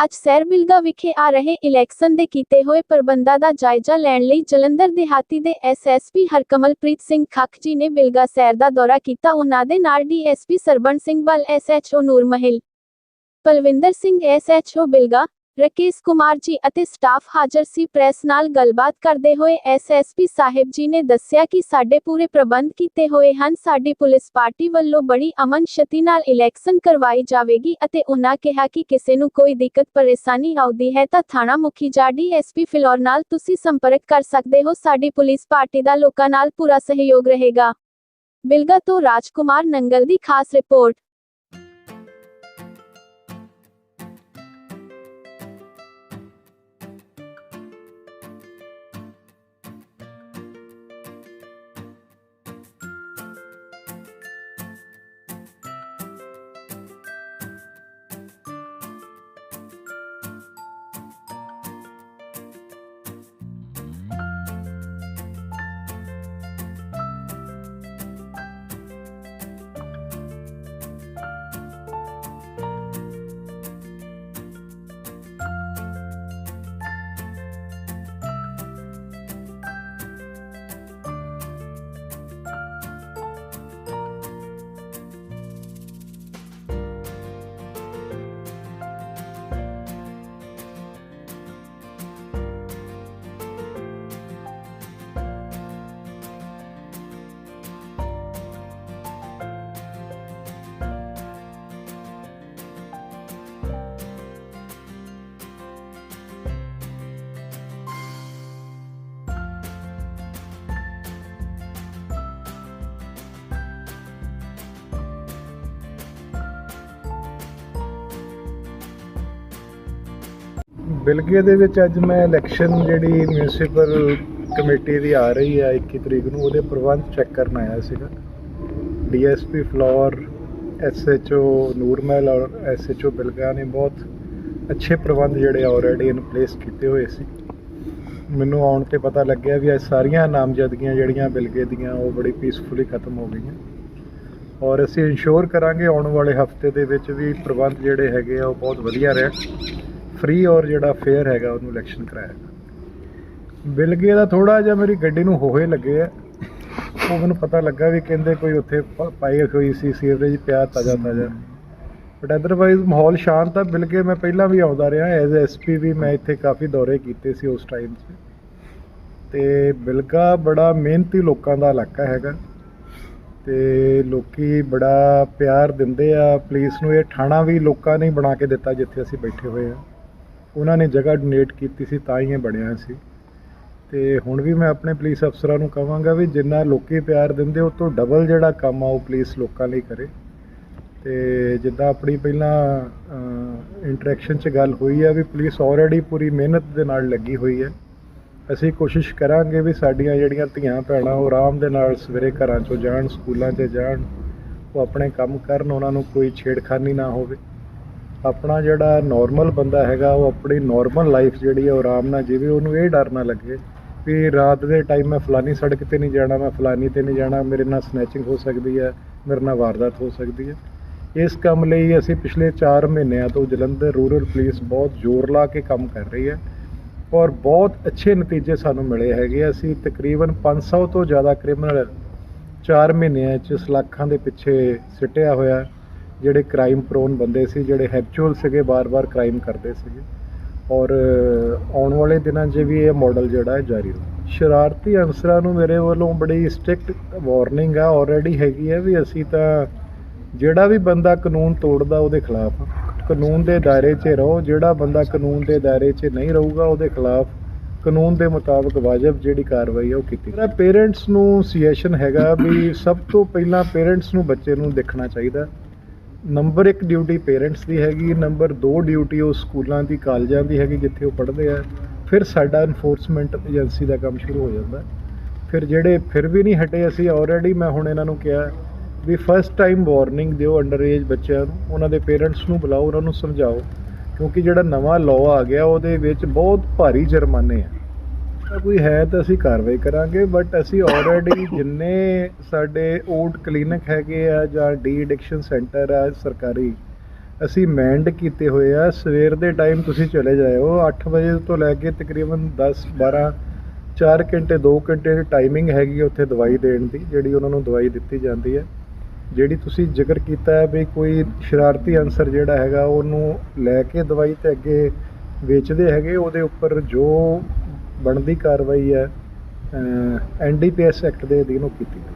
ਅੱਜ ਸੈਰਬਿਲਗਾ ਵਿਖੇ ਆ ਰਹੇ ਇਲੈਕਸ਼ਨ ਦੇ ਕੀਤੇ ਹੋਏ ਪ੍ਰਬੰਧਾਂ ਦਾ ਜਾਇਜ਼ਾ ਲੈਣ ਲਈ ਜਲੰਧਰ ਦਿਹਾਤੀ ਦੇ ਐਸਐਸਪੀ ਹਰਕਮਲਪ੍ਰੀਤ ਸਿੰਘ ਖੱਖ ਜੀ ਨੇ ਬਿਲਗਾ ਸੈਰ ਦਾ ਦੌਰਾ ਕੀਤਾ। ਉਹਨਾਂ ਦੇ ਨਾਲ DSP Sarban Singh Bal SHO Nurmahal, Palwinder Singh SHO Bilga Rakesh Kumar ji ਅਤੇ ਸਟਾਫ ਹਾਜ਼ਰ ਸੀ ਪ੍ਰੈਸ ਨਾਲ ਗੱਲਬਾਤ ਕਰਦੇ ਹੋਏ ਐਸਐਸਪੀ ਸਾਹਿਬ ਜੀ ਨੇ ਦੱਸਿਆ ਕਿ ਸਾਡੇ ਪੂਰੇ ਪ੍ਰਬੰਧ ਕੀਤੇ ਹੋਏ ਹਨ। ਸਾਡੀ ਪੁਲਿਸ ਪਾਰਟੀ ਵੱਲੋਂ ਬੜੀ ਅਮਨ ਸ਼ਤੀ ਨਾਲ ਇਲੈਕਸ਼ਨ ਕਰਵਾਈ ਜਾਵੇਗੀ ਅਤੇ ਉਹਨਾਂ ਕਿਹਾ ਕਿ ਕਿਸੇ ਨੂੰ ਕੋਈ ਦਿੱਕਤ, ਪਰੇਸ਼ਾਨੀ ਆਉਂਦੀ ਹੈ ਤਾਂ ਥਾਣਾ ਮੁਖੀ ਜਾਂ ਡੀਐਸਪੀ ਫਿਲੌਰ ਨਾਲ ਤੁਸੀਂ ਸੰਪਰਕ ਕਰ ਸਕਦੇ ਹੋ। ਸਾਡੀ ਪੁਲਿਸ ਪਾਰਟੀ ਦਾ ਲੋਕਾਂ ਨਾਲ ਪੂਰਾ ਸਹਿਯੋਗ ਰਹੇਗਾ। ਬਿਲਗਾ ਤੋਂ ਰਾਜਕੁਮਾਰ ਨੰਗਲ ਦੀ ਖਾਸ ਰਿਪੋਰਟ। ਬਿਲਗੇ ਦੇ ਵਿੱਚ ਅੱਜ ਮੈਂ ਇਲੈਕਸ਼ਨ ਜਿਹੜੀ ਮਿਊਨਿਸਪਲ ਕਮੇਟੀ ਦੀ ਆ ਰਹੀ ਹੈ 21 ਤਰੀਕ ਨੂੰ, ਉਹਦੇ ਪ੍ਰਬੰਧ ਚੈੱਕ ਕਰਨ ਆਇਆ ਸੀਗਾ। ਡੀਐਸਪੀ ਫਲੋਰ ਐਸਐਚਓ ਨੂਰਮਹਿਲ ਔਰ ਐਸਐਚਓ ਬਿਲਗਾ ਨੇ ਬਹੁਤ ਅੱਛੇ ਪ੍ਰਬੰਧ ਜਿਹੜੇ ਆਲਰੇਡੀ ਇਨ ਪਲੇਸ ਕੀਤੇ ਹੋਏ ਸੀ। ਮੈਨੂੰ ਆਉਣ ਤੇ ਪਤਾ ਲੱਗਿਆ ਵੀ ਅੱਜ ਸਾਰੀਆਂ ਨਾਮਜ਼ਦਗੀਆਂ ਜਿਹੜੀਆਂ ਬਿਲਗੇ ਦੀਆਂ, ਉਹ ਬੜੀ ਪੀਸਫੁਲੀ ਖਤਮ ਹੋ ਗਈਆਂ। ਔਰ ਅਸੀਂ ਇਨਸ਼ੋਰ ਕਰਾਂਗੇ ਆਉਣ ਵਾਲੇ ਹਫ਼ਤੇ ਦੇ ਵਿੱਚ ਵੀ ਪ੍ਰਬੰਧ ਜਿਹੜੇ ਹੈਗੇ ਆ, ਉਹ ਬਹੁਤ ਵਧੀਆ ਰਹਿਣ। ਫ੍ਰੀ ਔਰ ਜਿਹੜਾ ਫੇਅਰ ਹੈਗਾ, ਉਹਨੂੰ ਇਲੈਕਸ਼ਨ ਕਰਾਇਆ। ਬਿਲਗੇ ਦਾ ਥੋੜਾ ਜਿਹਾ ਮੇਰੀ ਗੱਡੀ ਨੂੰ ਹੋਹੇ ਲੱਗੇ ਆ। ਉਹ ਮੈਨੂੰ ਪਤਾ ਲੱਗਾ ਵੀ ਕਹਿੰਦੇ ਕੋਈ ਉੱਥੇ ਪਾਈ ਹੋਈ ਸੀ, ਸੀਵਰੇਜ ਪਿਆ ਤਾਜ਼ਾ ਤਾਜ਼ਾ। ਬਟ ਅਦਰਵਾਈਜ਼ ਮਾਹੌਲ ਸ਼ਾਂਤ ਆ। ਬਿਲਗੇ ਮੈਂ ਪਹਿਲਾਂ ਵੀ ਆਉਂਦਾ ਰਿਹਾ ਐਜ਼ ਐਸਪੀ ਵੀ ਮੈਂ ਇੱਥੇ ਕਾਫੀ ਦੌਰੇ ਕੀਤੇ ਸੀ ਉਸ ਟਾਈਮ 'ਚ। ਤੇ ਬਿਲਗਾ ਬੜਾ ਮਿਹਨਤੀ ਲੋਕਾਂ ਦਾ ਇਲਾਕਾ ਹੈਗਾ। ਤੇ ਲੋਕੀ ਬੜਾ ਪਿਆਰ ਦਿੰਦੇ ਆ। ਪੁਲਿਸ ਨੂੰ ਇਹ ਥਾਣਾ ਵੀ ਲੋਕਾਂ ਨੇ ਬਣਾ ਕੇ ਦਿੱਤਾ ਜਿੱਥੇ ਅਸੀਂ ਬੈਠੇ ਹੋਏ ਆ। ਉਹਨਾਂ ਨੇ ਜਗ੍ਹਾ ਡੋਨੇਟ ਕੀਤੀ ਸੀ, ਤਾਂ ਹੀ ਇਹ ਬਣਿਆ ਸੀ। ਤੇ ਹੁਣ ਵੀ ਮੈਂ ਆਪਣੇ ਪੁਲਿਸ ਅਫਸਰਾਂ ਨੂੰ ਕਹਾਂਗਾ ਵੀ ਜਿੰਨਾ ਲੋਕੀ ਪਿਆਰ ਦਿੰਦੇ, ਉਹ ਤੋਂ ਡਬਲ ਜਿਹੜਾ ਕੰਮ ਆ, ਉਹ ਪੁਲਿਸ ਲੋਕਾਂ ਲਈ ਕਰੇ। ਤੇ ਜਿੱਦਾਂ ਆਪਣੀ ਪਹਿਲਾਂ ਇੰਟਰੈਕਸ਼ਨ 'ਚ ਗੱਲ ਹੋਈ ਆ ਵੀ ਪੁਲਿਸ ਆਲਰੇਡੀ ਪੂਰੀ ਮਿਹਨਤ ਦੇ ਨਾਲ ਲੱਗੀ ਹੋਈ ਹੈ। ਅਸੀਂ ਕੋਸ਼ਿਸ਼ ਕਰਾਂਗੇ ਵੀ ਸਾਡੀਆਂ ਜਿਹੜੀਆਂ ਧੀਆਂ ਭੈਣਾਂ, ਉਹ ਆਰਾਮ ਦੇ ਨਾਲ ਸਵੇਰੇ ਘਰਾਂ 'ਚੋਂ ਜਾਣ, ਸਕੂਲਾਂ 'ਚ ਜਾਣ, ਉਹ ਆਪਣੇ ਕੰਮ ਕਰਨ, ਉਹਨਾਂ ਨੂੰ ਕੋਈ ਛੇੜਖਾਨੀ ਨਾ ਹੋਵੇ। ਆਪਣਾ ਜਿਹੜਾ ਨਾਰਮਲ ਬੰਦਾ ਹੈਗਾ, ਉਹ ਆਪਣੀ ਨਾਰਮਲ ਲਾਈਫ ਜਿਹੜੀ ਹੈ, ਉਹ ਆਰਾਮ ਨਾਲ ਜੀਵੇ। ਉਹਨੂੰ ਇਹ ਡਰ ਨਾ ਲੱਗੇ ਵੀ ਰਾਤ ਦੇ ਟਾਈਮ ਮੈਂ ਫਲਾਨੀ ਸੜਕ ਤੇ ਨਹੀਂ ਜਾਣਾ, ਮੈਂ ਫਲਾਨੀ ਤੇ ਨਹੀਂ ਜਾਣਾ, ਮੇਰੇ ਨਾਲ ਸਨੈਚਿੰਗ ਹੋ ਸਕਦੀ ਹੈ, ਮੇਰੇ ਨਾਲ ਵਾਰਦਾਤ ਹੋ ਸਕਦੀ ਹੈ। ਇਸ ਕੰਮ ਲਈ ਅਸੀਂ ਪਿਛਲੇ 4 ਮਹੀਨਿਆਂ ਤੋਂ ਜਲੰਧਰ ਰੂਰਲ ਪੁਲਿਸ ਬਹੁਤ ਜ਼ੋਰ ਲਾ ਕੇ ਕੰਮ ਕਰ ਰਹੀ ਹੈ ਔਰ ਬਹੁਤ ਅੱਛੇ ਨਤੀਜੇ ਸਾਨੂੰ ਮਿਲੇ ਹੈਗੇ ਅਸੀਂ ਤਕਰੀਬਨ 500 ਤੋਂ ਜ਼ਿਆਦਾ ਕ੍ਰਿਮੀਨਲ 4 ਮਹੀਨਿਆਂ 'ਚ ਸਲਾਖਾਂ ਦੇ ਪਿੱਛੇ ਸਿੱਟਿਆ ਹੋਇਆ। ਜਿਹੜੇ ਕ੍ਰਾਈਮ ਪ੍ਰੋਨ ਬੰਦੇ ਸੀ, ਜਿਹੜੇ ਹੈਬਚੁਅਲ ਸੀਗੇ, ਬਾਰ-ਬਾਰ ਕ੍ਰਾਈਮ ਕਰਦੇ ਸੀਗੇ। ਔਰ ਆਉਣ ਵਾਲੇ ਦਿਨਾਂ 'ਚ ਵੀ ਇਹ ਮਾਡਲ ਜਿਹੜਾ ਹੈ ਜਾਰੀ ਰਹੂ। ਸ਼ਰਾਰਤੀ ਅਨਸਰਾਂ ਨੂੰ ਮੇਰੇ ਵੱਲੋਂ ਬੜੀ ਸਟ੍ਰਿਕਟ ਵਾਰਨਿੰਗ ਆ ਆਲਰੇਡੀ ਹੈਗੀ ਹੈ ਵੀ ਅਸੀਂ ਤਾਂ ਜਿਹੜਾ ਵੀ ਬੰਦਾ ਕਾਨੂੰਨ ਤੋੜਦਾ ਉਹਦੇ ਖਿਲਾਫ ਕਾਨੂੰਨ ਦੇ ਦਾਇਰੇ 'ਚ ਰਹੋ, ਜਿਹੜਾ ਬੰਦਾ ਕਾਨੂੰਨ ਦੇ ਦਾਇਰੇ 'ਚ ਨਹੀਂ ਰਹੂਗਾ, ਉਹਦੇ ਖਿਲਾਫ ਕਾਨੂੰਨ ਦੇ ਮੁਤਾਬਕ ਵਾਜਬ ਜਿਹੜੀ ਕਾਰਵਾਈ ਹੈ ਉਹ ਕੀਤੀ। ਮੇਰਾ ਪੇਰੈਂਟਸ ਨੂੰ ਸੁਜੈਸ਼ਨ ਹੈਗਾ ਵੀ ਸਭ ਤੋਂ ਪਹਿਲਾਂ ਪੇਰੈਂਟਸ ਨੂੰ ਬੱਚੇ ਨੂੰ ਦੇਖਣਾ ਚਾਹੀਦਾ। ਨੰਬਰ 1 ਡਿਊਟੀ ਪੇਰੈਂਟਸ ਦੀ ਹੈਗੀ, ਨੰਬਰ 2 ਡਿਊਟੀ ਉਹ ਸਕੂਲਾਂ ਦੀ, ਕਾਲਜਾਂ ਦੀ ਹੈਗੀ, ਜਿੱਥੇ ਉਹ ਪੜ੍ਹਦੇ ਆ। ਫਿਰ ਸਾਡਾ ਇਨਫੋਰਸਮੈਂਟ ਏਜੰਸੀ ਦਾ ਕੰਮ ਸ਼ੁਰੂ ਹੋ ਜਾਂਦਾ। ਫਿਰ ਜਿਹੜੇ, ਫਿਰ ਵੀ ਨਹੀਂ ਹਟੇ ਅਸੀਂ ਆਲਰੇਡੀ ਮੈਂ ਹੁਣ ਇਹਨਾਂ ਨੂੰ ਕਿਹਾ ਵੀ ਫਸਟ ਟਾਈਮ ਵਾਰਨਿੰਗ ਦਿਓ ਅੰਡਰ ਏਜ ਬੱਚਿਆਂ ਨੂੰ, ਉਹਨਾਂ ਦੇ ਪੇਰੈਂਟਸ ਨੂੰ ਬੁਲਾਓ, ਉਹਨਾਂ ਨੂੰ ਸਮਝਾਓ। ਕਿਉਂਕਿ ਜਿਹੜਾ ਨਵਾਂ ਲਾਅ ਆ ਗਿਆ, ਉਹਦੇ ਵਿੱਚ ਬਹੁਤ ਭਾਰੀ ਜੁਰਮਾਨੇ ਆ। ਤਾਂ ਕੋਈ ਹੈ ਤਾਂ ਅਸੀਂ ਕਾਰਵਾਈ ਕਰਾਂਗੇ ਬਟ ਅਸੀਂ ਆਲਰੇਡੀ ਜਿੰਨੇ ਸਾਡੇ ਓਲਡ ਕਲੀਨਿਕ ਹੈਗੇ ਆ ਜਾਂ ਡੀ ਐਡਿਕਸ਼ਨ ਸੈਂਟਰ ਆ ਸਰਕਾਰੀ ਅਸੀਂ ਮੈਂਡ ਕੀਤੇ ਹੋਏ ਆ। ਸਵੇਰ ਦੇ ਟਾਈਮ ਤੁਸੀਂ ਚਲੇ ਜਾਇਓ 8 ਵਜੇ ਤੋਂ ਲੈ ਕੇ ਤਕਰੀਬਨ 10 12 4 ਘੰਟੇ 2 ਘੰਟੇ ਦੀ ਟਾਈਮਿੰਗ ਹੈਗੀ ਉੱਥੇ ਦਵਾਈ ਦੇਣ ਦੀ ਜਿਹੜੀ ਉਹਨਾਂ ਨੂੰ ਦਵਾਈ ਦਿੱਤੀ ਜਾਂਦੀ ਹੈ ਜਿਹੜੀ ਤੁਸੀਂ ਜ਼ਿਕਰ ਕੀਤਾ ਹੈ ਵੀ ਕੋਈ ਸ਼ਰਾਰਤੀ ਅਨਸਰ ਜਿਹੜਾ ਹੈਗਾ ਉਹਨੂੰ ਲੈ ਕੇ ਦਵਾਈ ਤੇ ਅੱਗੇ ਵੇਚਦੇ ਹੈਗੇ ਉਹਦੇ ਉੱਪਰ ਜੋ ਬਣਦੀ ਕਾਰਵਾਈ ਹੈ ਐਨਡੀਪੀਐਸ ਐਕਟ ਦੇ ਅਧੀਨ ਉਹ ਕੀਤੀ ਗਈ।